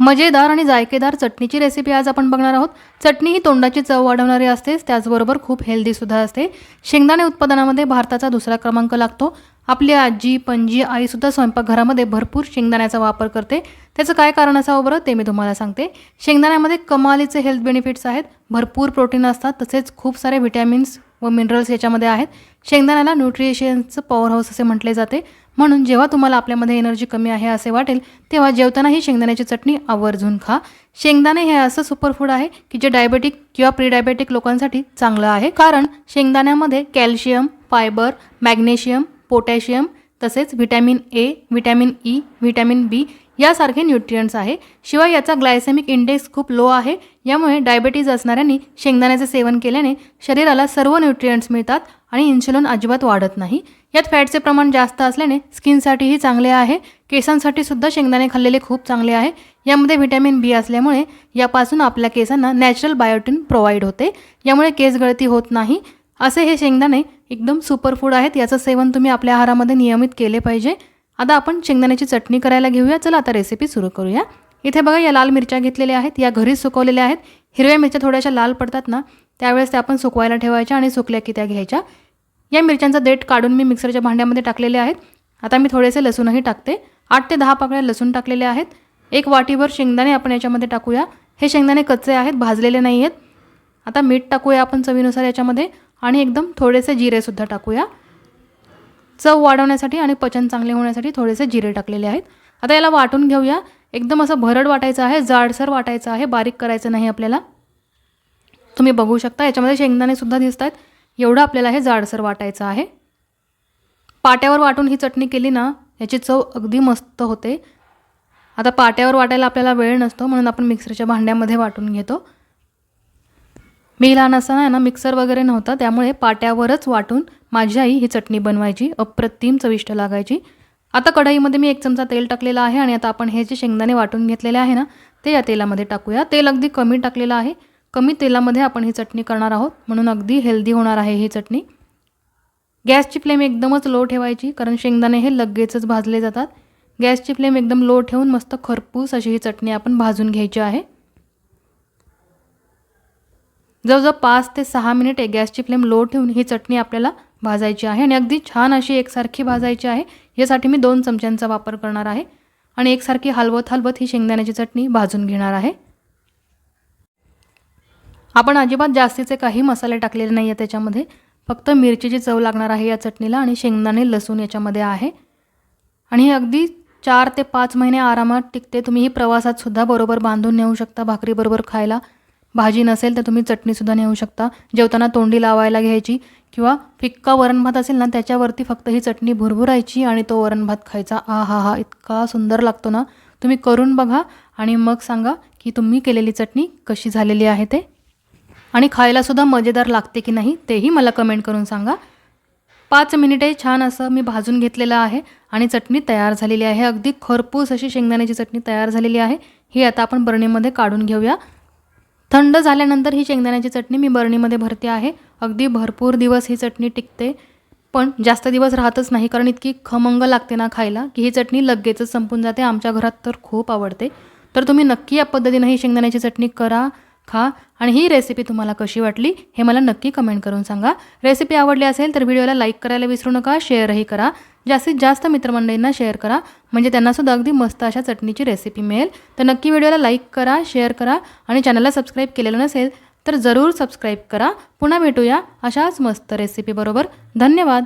मजेदार आणि जायकेदार चटणीची रेसिपी आज आपण बघणार आहोत. चटणी ही तोंडाची चव वाढवणारी असतेच त्याचबरोबर खूप हेल्दीसुद्धा असते. शेंगदाणे उत्पादनामध्ये भारताचा दुसरा क्रमांक लागतो. आपली आजी पणजी आईसुद्धा स्वयंपाकघरामध्ये भरपूर शेंगदाण्याचा वापर करते. त्याचं काय कारण असावं बरं ते मी तुम्हाला सांगते. शेंगदाण्यामध्ये कमालीचे हेल्थ बेनिफिट्स आहेत. भरपूर प्रोटीन असतात तसेच खूप सारे व्हिटॅमिन्स व मिनरल्स याच्यामध्ये आहेत. शेंगदाण्याला न्यूट्रिशियन्सचं पॉवर हाऊस असे म्हटले जाते. म्हणून जेव्हा तुम्हाला आपल्यामध्ये एनर्जी कमी आहे असे वाटेल तेव्हा जेवताना ही शेंगदाण्याची चटणी आवर्जून खा. शेंगदाणे हे असं सुपरफूड आहे की जे डायबेटिक किंवा प्रीडायबेटिक लोकांसाठी चांगलं आहे. कारण शेंगदाण्यामध्ये कॅल्शियम फायबर मॅग्नेशियम पोटॅशियम तसेच vitamin A vitamin E vitamin B यासारखे न्यूट्रियंट्स आहे. शिवाय याचा ग्लायसेमिक इंडेक्स खूप लो आहे. यामुळे डायबेटीज असणाऱ्यांनी शेंगदाण्याचे सेवन केल्याने शरीराला सर्व न्यूट्रियंट्स मिळतात आणि इन्सुलिन अजिबात वाढत नाही. यात फॅटचे प्रमाण जास्त असल्याने स्किनसाठीही चांगले आहे. केसांसाठी सुद्धा शेंगदाणे खाल्लेले खूप चांगले आहे. यामध्ये व्हिटॅमिन बी असल्यामुळे यापासून आपल्या केसांना नॅचरल बायोटिन प्रोव्हाइड होते. यामुळे केस गळती होत नाही. असे हे शेंगदाणे एकदम सुपरफूड आहेत. याचं सेवन तुम्ही आपल्या आहारामध्ये नियमित केले पाहिजे. आता आपण शेंगदाण्याची चटणी करायला घेऊया. चला आता रेसिपी सुरू करूया. इथे बघा या लाल मिरच्या घेतलेल्या आहेत. या घरीच सुकवलेल्या आहेत. हिरव्या मिरच्या थोड्याशा लाल पडतात ना त्यावेळेस त्या आपण सुकवायला ठेवायच्या आणि सुकल्या की त्या घ्यायच्या. या मिरच्यांचा देठ काढून मी मिक्सरच्या भांड्यामध्ये टाकलेले आहेत. आता मी थोडेसे लसूणही टाकते. आठ ते दहा पाकळ्या लसूण टाकलेले आहेत. एक वाटीभर शेंगदाणे आपण याच्यामध्ये टाकूया. हे शेंगदाणे कच्चे आहेत भाजलेले नाही आहेत आता मीठ टाकूया आपण चवीनुसार याच्यामध्ये आणि एकदम थोडेसे जिरेसुद्धा टाकूया. चव वाढवण्यासाठी आणि पचन चांगले होण्यासाठी थोडेसे जिरे टाकलेले आहेत. आता याला वाटून घेऊया. एकदम असं भरड वाटायचं आहे जाडसर वाटायचं आहे बारीक करायचं नाही आपल्याला. तुम्ही बघू शकता याच्यामध्ये शेंगदाणेसुद्धा दिसत आहेत एवढं आपल्याला हे जाडसर वाटायचं आहे. पाट्यावर वाटून ही चटणी केली ना याची चव अगदी मस्त होते. आता पाट्यावर वाटायला आपल्याला वेळ नसतो म्हणून आपण मिक्सरच्या भांड्यामध्ये वाटून घेतो. मी लहान असताना आहे ना मिक्सर वगैरे नव्हता त्यामुळे पाट्यावरच वाटून माझी आई ही चटणी बनवायची अप्रतिम चविष्ट लागायची. आता कढईमध्ये मी एक चमचा तेल टाकलेला आहे आणि आता आपण हे जे शेंगदाणे वाटून घेतलेले आहे ना ते या तेलामध्ये टाकूया. तेल अगदी कमी टाकलेलं आहे. कमी तेलामध्ये आपण ही चटणी करणार आहोत. म्हणून अगदी हेल्दी होणार आहे ही चटणी. गॅसची फ्लेम एकदमच लो ठेवायची कारण शेंगदाणे हे लगेचच भाजले जातात. गॅसची फ्लेम एकदम लो ठेवून मस्त खरपूस अशी ही चटणी आपण भाजून घ्यायची आहे. जवळजवळ पाच ते सहा मिनिटे गॅसची फ्लेम लो ठेवून ही चटणी आपल्याला भाजायची आहे आणि अगदी छान अशी एकसारखी भाजायची आहे. यासाठी मी दोन चमच्यांचा वापर करणार आहे आणि एकसारखी हलवत हलवत ही शेंगदाण्याची चटणी भाजून घेणार आहे. आपण अजिबात जास्तीचे काही मसाले टाकलेले नाही आहे त्याच्यामध्ये. फक्त मिरचीची चव लागणार आहे या चटणीला आणि शेंगदाणे लसूण याच्यामध्ये आहे. आणि हे अगदी चार ते पाच महिने आरामात टिकते. तुम्ही ही प्रवासात सुद्धा बरोबर बांधून नेऊ शकता भाकरीबरोबर खायला. भाजी नसेल तर तुम्ही चटणीसुद्धा नेऊ शकता. जेवताना तोंडी लावायला घ्यायची किंवा फिक्का वरण भात असेल ना त्याच्यावरती फक्त ही चटणी भुरभुरायची आणि तो वरण भात खायचा. आ हा हा इतका सुंदर लागतो ना. तुम्ही करून बघा आणि मग सांगा की तुम्ही केलेली चटणी कशी झालेली आहे ते. आणि खायलासुद्धा मजेदार लागते की नाही तेही मला कमेंट करून सांगा. पाच मिनिटे छान असं मी भाजून घेतलेलं आहे आणि चटणी तयार झालेली आहे. अगदी खरपूस अशी शेंगदाण्याची चटणी तयार झालेली आहे. ही आता आपण बरणीमध्ये काढून घेऊया. थंड झाल्यानंतर ही शेंगदाण्याची चटणी मी बरणीमध्ये भरते आहे. अगदी भरपूर दिवस ही चटणी टिकते. पण जास्त दिवस राहतच नाही कारण इतकी खमंग लागते ना खायला की ही चटणी लगेचच संपून जाते. आमच्या घरात तर खूप आवडते. तर तुम्ही नक्की या पद्धतीनं ही शेंगदाण्याची चटणी करा खा. आणि ही रेसिपी तुम्हाला कशी वाटली हे मला नक्की कमेंट करून सांगा. रेसिपी आवडली असेल तर व्हिडिओला लाईक करायला विसरू नका शेअरही करा. जास्तीत जास्त मित्रमंडळींना शेअर करा. म्हणजे त्यांनासुद्धा अगदी मस्त अशा चटणीची रेसिपी मिळेल. तर नक्की व्हिडिओला लाईक करा शेअर करा आणि चॅनलला सबस्क्राईब केलेलं नसेल तर जरूर सबस्क्राईब करा. पुन्हा भेटूया अशाच मस्त रेसिपीबरोबर धन्यवाद.